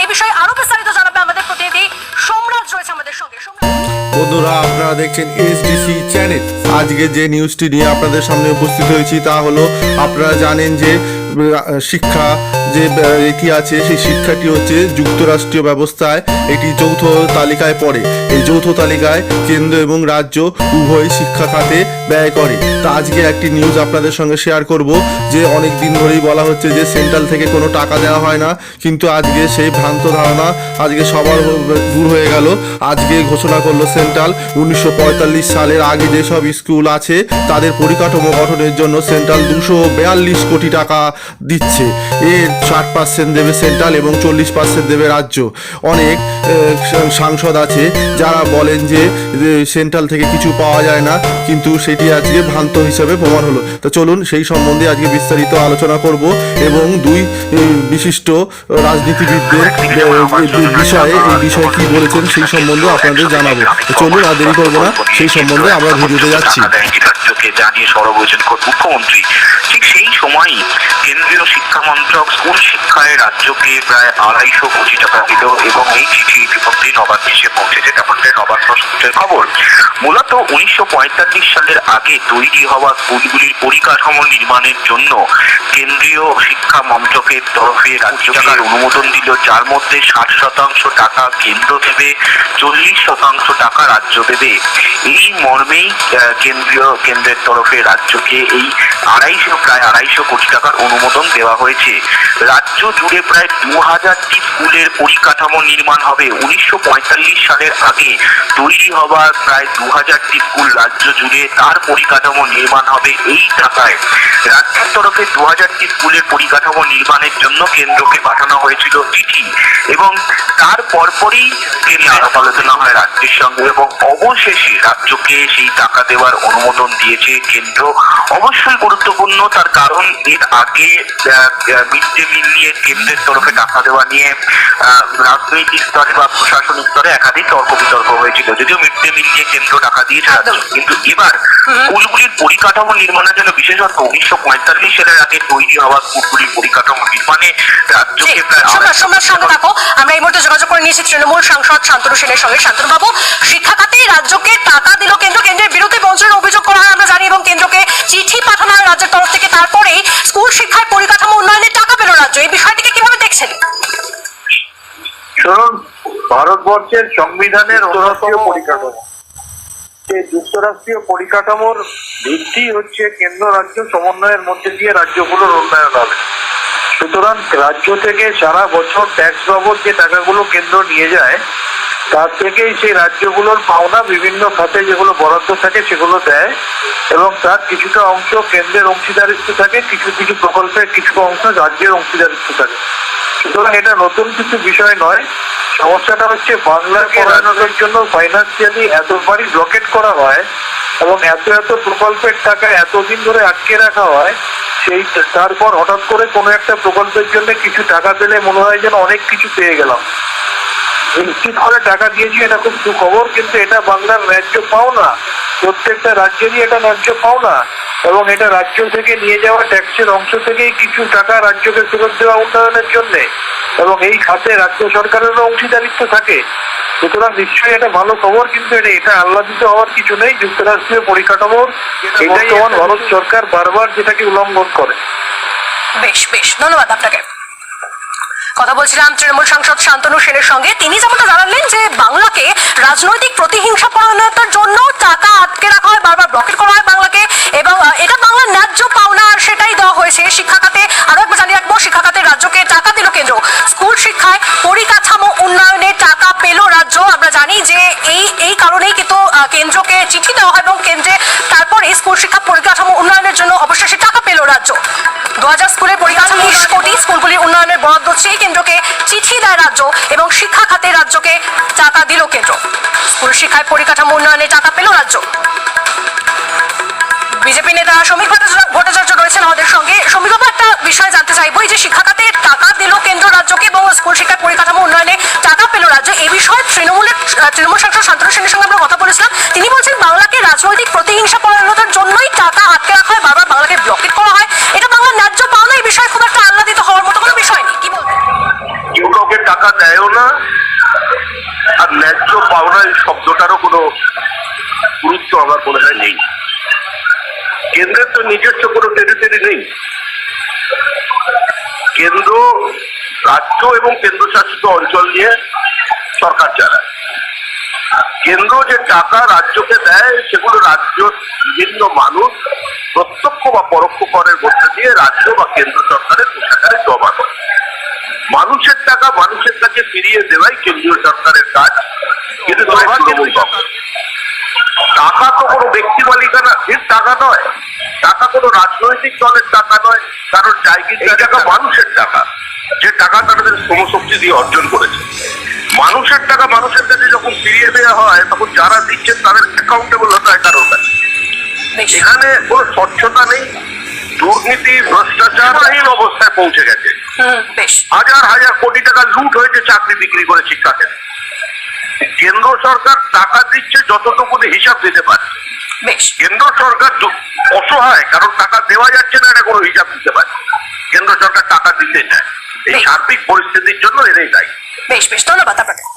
এই বিষয়ে আরও বিস্তারিত জানাবে আমাদের প্রতিনিধি সোমরাজ রয়েছে আমাদের সঙ্গে। বন্ধুরা, আপনারা দেখছেন এসডিসি চ্যানেল। আজকে যে নিউজটি নিয়ে আপনাদের সামনে উপস্থিত হয়েছি তা হলো, আপনারা জানেন যে শিক্ষা যে এটি আছে, সেই শিক্ষাটি হচ্ছে যুক্তরাষ্ট্রীয় ব্যবস্থায় এটি যৌথ তালিকায় পড়ে। এই যৌথ তালিকায় কেন্দ্র এবং রাজ্য উভয় শিক্ষা খাতে ব্যয় করে। তা আজকে একটি নিউজ আপনাদের সঙ্গে শেয়ার করব, যে অনেক দিন ধরেই বলা হচ্ছে যে সেন্ট্রাল থেকে কোনো টাকা দেওয়া হয় না। কিন্তু আজকে সেই ভ্রান্ত ধারণা আজকে সবার দূর হয়ে গেল। আজকে ঘোষণা করল সেন্ট্রাল উনিশশো পঁয়তাল্লিশ সালের আগে যেসব স্কুল আছে, তাদের পরিকাঠামো গঠনের জন্য সেন্ট্রাল দুশো কোটি টাকা দিচ্ছে। এর ষাট পার্সেন্ট দেবে সেন্ট্রাল এবং চল্লিশ পার্সেন্ট দেবে রাজ্য। অনেক সাংসদ আছে যারা বলেন যে সেন্ট্রাল থেকে কিছু পাওয়া যায় না, কিন্তু সেটি আজকে ভ্রান্ত হিসাবে প্রমাণ হলো। তো চলুন সেই সম্বন্ধে আজকে বিস্তারিত আলোচনা করব এবং দুই বিশিষ্ট রাজনীতিবিদদের বিষয়ে এই বিষয়ে কি বলেছেন সেই সম্বন্ধে আপনাদের জানাব। চলুন আর দেরি করব না, সেই সম্বন্ধে আমরা ভিডিওতে যাচ্ছি। জানিয়ে সরব হয়েছেন মুখ্যমন্ত্রী। ঠিক সেই সময়ই কেন্দ্রীয় শিক্ষা মন্ত্রক স্কুল শিক্ষায় রাজ্যকে প্রায় আড়াইশো কোটি টাকা দিল এবং এই চিঠি ইতিমধ্যেই নবান্নে এসে পৌঁছেছে। তেমনটাই নবান্ন সূত্রের খবর। মূলত উনিশশো পঁয়তাল্লিশ সালের আগে তৈরি হওয়া স্কুলগুলির পরিকাঠামো নির্মাণের জন্য কেন্দ্রীয় শিক্ষা মন্ত্রকের তরফে রাজ্য রাজ্যকে অনুমোদন দিল, যার মধ্যে ষাট শতাংশ টাকা কেন্দ্র দেবে, চল্লিশ শতাংশ টাকা রাজ্য দেবে। এই মর্মেই কেন্দ্রীয় কেন্দ্রের তরফে রাজ্যকে এই আড়াইশো, প্রায় আড়াইশো কোটি টাকার অনুমোদন দেওয়া হয়েছে। রাজ্য জুড়ে প্রায় দু হাজারটি স্কুলের পরিকাঠামো নির্মাণ হবে। উনিশশো সালের আগে তৈরি হওয়ার প্রায় দু হাজারটি স্কুল রাজ্য জুড়ে তার পরিকাঠামো নির্মাণ হবে এই টাকায়। রাজ্যের তরফে দু হাজারটি স্কুলের পরিকাঠামো নির্মাণের জন্য কেন্দ্রকে পাঠানো হয়েছিল চিঠি এবং তার পরপরই কেন্দ্রে আলাপ আলোচনা হয় রাজ্যের সঙ্গে এবং অবশেষে রাজ্যকে সেই টাকা দেওয়ার অনুমোদন দিয়েছে কেন্দ্র। অবশ্যই গুরুত্বপূর্ণ তার কারণ এর আগে মিড ডে মিল নিয়ে কেন্দ্রের তরফে টাকা দেওয়া নিয়ে রাজনৈতিক স্তরে বা প্রশাসনিক স্তরে একাধিক তর্ক বিতর্ক হয়েছিল। যদিও মিড ডে মিল নিয়ে কেন্দ্র টাকা দিয়েছে কিন্তু এবার স্কুলগুলির পরিকাঠামো নির্মাণের জন্য বিশেষত উনিশশো পঁয়তাল্লিশ সালের আগে তৈরি হওয়া স্কুলগুলির পরিকাঠামো নির্মাণে রাজ্যকে সঙ্গে থাকো আমরা এই মুহূর্তে যোগাযোগ করে নিয়েছি তৃণমূল সাংসদ শান্তনু সেনের সঙ্গে। শান্তনু বাবু শিক্ষা খাতে রাজ্যকে টাকা দিল কেন্দ্র কেন্দ্রের বিরুদ্ধে বঞ্চনার অভিযোগ করা হয় আমরা জানি এবং কেন্দ্রকে চিঠি পাঠানো রাজ্যের তরফ থেকে তারপরেই স্কুল, শিক্ষার পরিকাঠামো উন্নয়নের টাকা পেল রাজ্য। এই বিষয়টিকে কীভাবে দেখছেন? ভারতবর্ষের সংবিধানের যুক্তরাষ্ট্রীয় পরিকাঠামো। সেই যুক্তরাষ্ট্রীয় পরিকাঠামোর ভিত্তি হচ্ছে কেন্দ্র রাজ্য সমন্বয়ের মধ্যে দিয়ে রাজ্যগুলোর উন্নয়ন হবে। সুতরাং রাজ্য থেকে সারা বছর ট্যাক্স বাবদ যে টাকাগুলো কেন্দ্র নিয়ে যায় তার থেকেই সেই রাজ্যগুলোর পাওনা বিভিন্ন খাতে যেগুলো বরাদ্দ থাকে সেগুলো দেয় এবং তার কিছুটা অংশ কেন্দ্রের অংশীদারিত্ব থাকে কিছু কিছু প্রকল্পের কিছু অংশ রাজ্যের অংশীদারিত্ব থাকে। সুতরাং এটা নতুন কিছু বিষয় নয়। সমস্যাটা হচ্ছে বাংলাকে রান্নার জন্য ফাইন্যান্সিয়ালি এতবারই ব্লকেট করা হয় এবং এত এত প্রকল্পের টাকা এতদিন ধরে আটকে রাখা হয় সেই তারপর হঠাৎ করে কোনো একটা প্রকল্পের জন্য কিছু টাকা পেলে মনে হয় যেন অনেক কিছু পেয়ে গেলাম। নিশ্চিত করে টাকা দিয়েছি এটা খুব সুখবর কিন্তু এটা বাংলার ন্যায্য পাও না। প্রত্যেকটা রাজ্যেরই এটা ন্যায্য পাও না। এবং এটা রাজ্য থেকে নিয়ে যাওয়া ট্যাক্সের অংশ থেকেই কিছু টাকা রাজ্যকে ফেরত দেওয়া উন্নয়নের জন্য। এবং এই খাতে রাজ্য সরকারেরও অংশীদারিত্ব থাকে। সুতরাং নিশ্চয়ই এটা ভালো খবর কিন্তু এটা এটা আহ্লাদিত হওয়ার কিছু নেই। যুক্তরাষ্ট্রীয় পরিকাঠামোর এটাই বর্তমান ভারত সরকার বারবার যেটাকে উল্লঙ্ঘন করে। বেশ বেশ ধন্যবাদ আপনাকে। কথা বলছিলাম তৃণমূল সাংসদ শান্তনু সেনের সঙ্গে। তিনি যেমনটা জানালেন যে বাংলাকে রাজনৈতিক প্রতিহিংসা পরায়ণতার জন্য টাকা আটকে রাখা হয়, বারবার ব্লকেট করা হয় বাংলাকে, এবং আহ, এটা বাংলার ন্যায্য পাওনা আর সেটাই দেওয়া হয়েছে শিক্ষা খাতে আরও একবার জানিয়ে রাখব শিক্ষা খাতে রাজ্যকে টাকা দিল কেন্দ্র স্কুল শিক্ষায় পরিকাঠামো উন্নয়নে টাকা পেল রাজ্য আমরা জানি যে এই এই কারণেই কিন্তু আহ, কেন্দ্রকে চিঠি দেওয়া হয় এবং কেন্দ্রে তারপরে স্কুল শিক্ষা পরিকাঠামো উন্নয়নের জন্য অবশেষে টাকা পেল রাজ্য। দু হাজার স্কুলের পরিকাঠামো বিশ কোটি স্কুলগুলির উন্নয়নের বরাদ্দ চেয়ে কেন্দ্রকে চিঠি দেয় রাজ্য এবং শিক্ষা খাতে রাজ্যকে টাকা দিল কেন্দ্র। স্কুল শিক্ষায় পরিকাঠামো উন্নয়নে টাকা পেল রাজ্য। বিজেপি নেতা শ্রমিক ভট্টাচার্য- রয়েছেন আমাদের সঙ্গে। শ্রমিক বাবু, একটা বিষয় জানতে চাইব যে শিক্ষা খাতে টাকা দিল কেন্দ্র রাজ্যকে এবং স্কুল শিক্ষার পরিকাঠামো উন্নয়নে টাকা পেল রাজ্য এই বিষয়ে তৃণমূলের আহ, তৃণমূল সাংসদ শান্তনু সেনের সঙ্গে আমরা কথা বলেছিলাম। তিনি বলছেন, বাংলাকে রাজনৈতিক প্রতিহিংসা পরায়ণতার জন্যই টাকা আটকে রাখা হয়, বারবার বাংলাকে ব্লকেট করা হয়। এটা বাংলার ন্যায্য পাওনা, এই বিষয়ে খুব একটা আহ্লাদিত হওয়ার মতো কোনো বিষয় নেই। কি বলবেন? কেউ কাউকে টাকা দেয়ও না, আর ন্যায্য পাওনা এই শব্দটারও কোনো গুরুত্ব আমার মনে হয় নেই। কেন্দ্রের তো নিজস্ব কোনো টেরিটরি নেই। কেন্দ্র, রাজ্য এবং কেন্দ্রশাসিত অঞ্চল নিয়ে সরকার চালায়। কেন্দ্র যে টাকা রাজ্যকে দেয় সেগুলো রাজ্য বিভিন্ন মানুষ প্রত্যক্ষ বা পরোক্ষ করের মধ্যে দিয়ে রাজ্য বা কেন্দ্র সরকারের কোষাগারে জমা করে। মানুষের টাকা মানুষের কাছে ফিরিয়ে দেওয়াই কেন্দ্রীয় সরকারের কাজ। কিন্তু টাকা তো কোনো ব্যক্তি মালিকানা এর টাকা নয়। টাকা কোনো রাজনৈতিক দলের টাকা নয় কারণ জায়গির টাকা মানুষের টাকা। যে টাকা তাদের শ্রমশক্তি দিয়ে অর্জন করেছে। মানুষের টাকা মানুষের কাছে যখন ফিরিয়ে দেওয়া হয় তখন যারা দিচ্ছেন তাদের অ্যাকাউন্টেবল হতে হয় কারোর কাছে। এখানে কোনো স্বচ্ছতা নেই দুর্নীতি ভ্রষ্টাচারহীন অবস্থায় পৌঁছে গেছে। হাজার হাজার কোটি টাকা লুট হয়েছে চাকরি বিক্রি করে শিক্ষাকে কেন্দ্র সরকার টাকা দিচ্ছে যতটুকু হিসাব দিতে পারে। কেন্দ্র সরকার অসহায় কারণ টাকা দেওয়া যাচ্ছে না এটা কোনো হিসাব দিতে পারে। কেন্দ্র সরকার টাকা দিতে চায়। এই সার্বিক পরিস্থিতির জন্য এরাই দায়ী। বেশ বেশ ধন্যবাদ আপনাকে